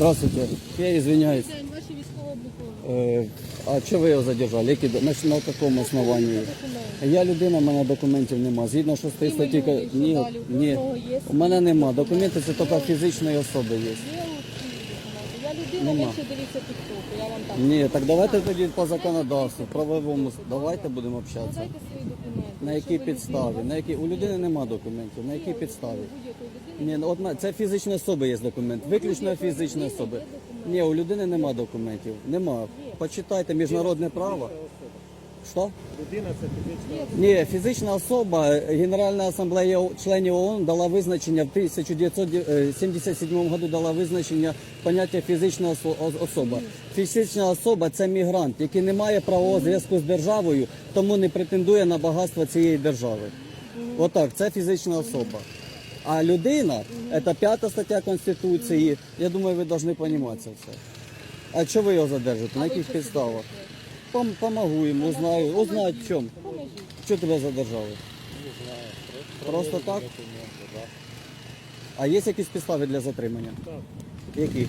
Здравствуйте. Я извиняюсь. Ваші Е, а чого ви його задержали? Які, на, такому основанні? Я людина, в мене документів нема. Згідно 6 І статті... Ні, ні. У мене нема. Документи це тільки фізичної особи є. Є у всіх документи. Я людина, Нема. ви ще дивіться тіктоку, я вам так. Ні, так давайте тоді по законодавству, правовому. Давайте будемо общатися. Надайте свої документи. На якій підставі? На якій у людини нема документів. На якій підставі? Ні, ну, от це фізичні особи є документ. Виключно фізична особи. Ні, у людини нема документів. Нема. Почитайте міжнародне право. Що? Людина це фізична Ні, фізична особа, Генеральна асамблея членів ООН дала визначення в 1977 году дала визначення поняття фізична особа. Фізична особа це мігрант, який не має правового зв'язку з державою, тому не претендує на багатство цієї держави. Отак, це фізична особа. А людина це п'ята стаття Конституції. Я думаю, ви повинні розуміти це все. А що ви його задержите? На яких підставах? Пом- Помогу йому, узнаю. Узнать в чому. Поможіть. Що тебе задержали? Просто так? А є якісь підстави для затримання? Так. Які? не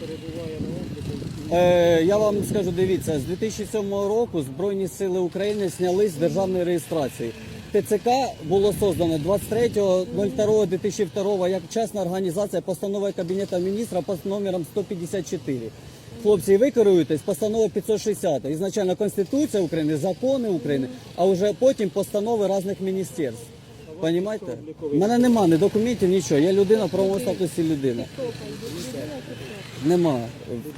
перебуває на обліку. Е, я вам скажу, дивіться, з 2007 року Збройні сили України знялись з державної реєстрації. ТЦК було создано 23.02.2002 як частна організація постановою Кабінету міністра під номером 154. Хлопці, ви керуєтесь постановою 560. Ізначально Конституція України, закони України, а вже потім постанови різних міністерств. Понімаєте? У мене нема ні документів, нічого. Я людина в правовому статусі людини. Людина. Нема.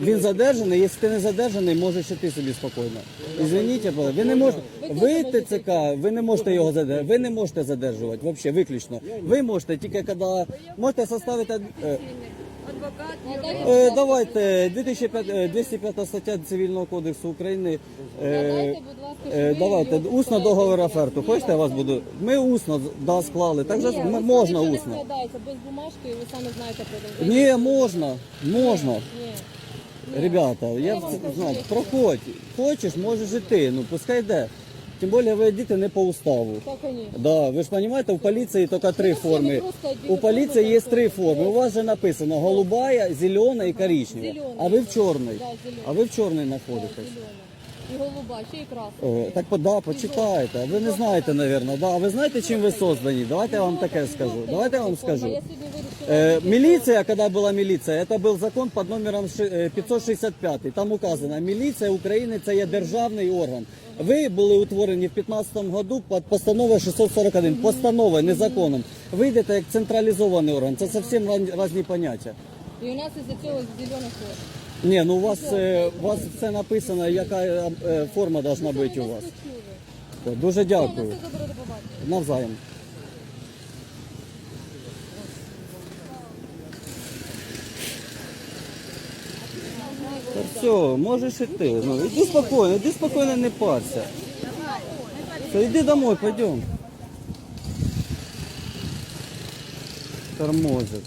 Він задержаний, якщо ти не задержаний, можеш іти собі спокійно. Ізвиніть, але ви не можете. Ви ТЦК, ви не можете його задержати. Ви не можете задержувати, взагалі, виключно. Ви можете тільки коли можете составити. Е, е, давайте 2005, е, 205 стаття Цивільного кодексу України. е, надайте, будь ласка, Е, давайте люди усно договор оферту. Хочете я вас буду? Ми усно да, склали. Так же ж м- можна не усно. складається, без бумажки, ви самі знаєте про це. Ні, можна, можна. Ні. Ребята, я вам знаю, проходь. Хочеш, можеш іти. Ну пускай йде. Тим більше ви йдете не по уставу. Так, звісно. Да, ви ж розумієте, в поліції тільки три одні У є форми три так форми. У вас же написано голубая, зелена і коричнева. Зелена. А ви в. Да, зелена. А ви в чорний Так, знаходитесь. зелена. І голуба, ще і красна. Е, Так да, почитайте. Ви не знаєте, мабуть. Да. А ви знаєте, чим ви создані? Давайте я вам таке скажу. Давайте я вам скажу. Я сьогодні вирішила. Э, милиция, когда была милиция, это был закон под номером ши- э, 565. Там указано, міліція України це є державний орган. Ви були утворені в 15 году під постановою 641. Постановою, не законом. Ви йдете як централізований орган. Це зовсім ран- різні поняття. І у нас із-за цього зелена форма. Ні, ну у вас, е, у вас все написано, яка е, е, форма должна бути у вас. Дуже Все, на дякую. все добре до побачення. Навзаєм. Все, можеш іти. Ну, іди спокійно, іди спокійно, не парся. Все, іди домой, пойдем. Тормозят.